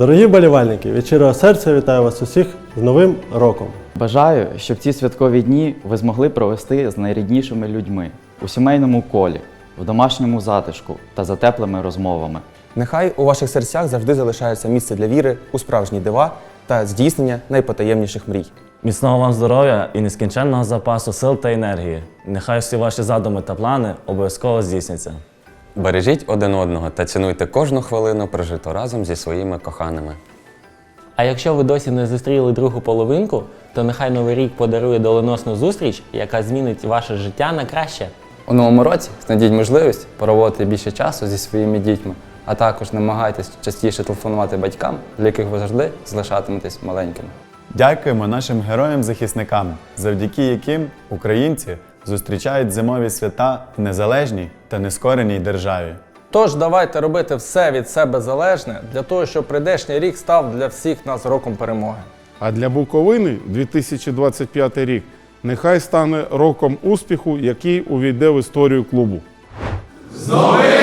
Дорогі болівальники, від щирого серця вітаю вас усіх з Новим роком! Бажаю, щоб ці святкові дні ви змогли провести з найріднішими людьми у сімейному колі, в домашньому затишку та за теплими розмовами. Нехай у ваших серцях завжди залишається місце для віри у справжні дива та здійснення найпотаємніших мрій. Міцного вам здоров'я і нескінченного запасу сил та енергії. Нехай всі ваші задуми та плани обов'язково здійсняться. Бережіть один одного та цінуйте кожну хвилину прожиту разом зі своїми коханими. А якщо ви досі не зустріли другу половинку, то нехай новий рік подарує доленосну зустріч, яка змінить ваше життя на краще. У новому році знайдіть можливість проводити більше часу зі своїми дітьми, а також намагайтесь частіше телефонувати батькам, для яких ви завжди залишатиметесь маленькими. Дякуємо нашим героям-захисникам, завдяки яким українці зустрічають зимові свята в незалежній та нескореній державі. Тож давайте робити все від себе залежне для того, щоб прийдешній рік став для всіх нас роком перемоги. А для Буковини 2025 рік нехай стане роком успіху, який увійде в історію клубу. З Новим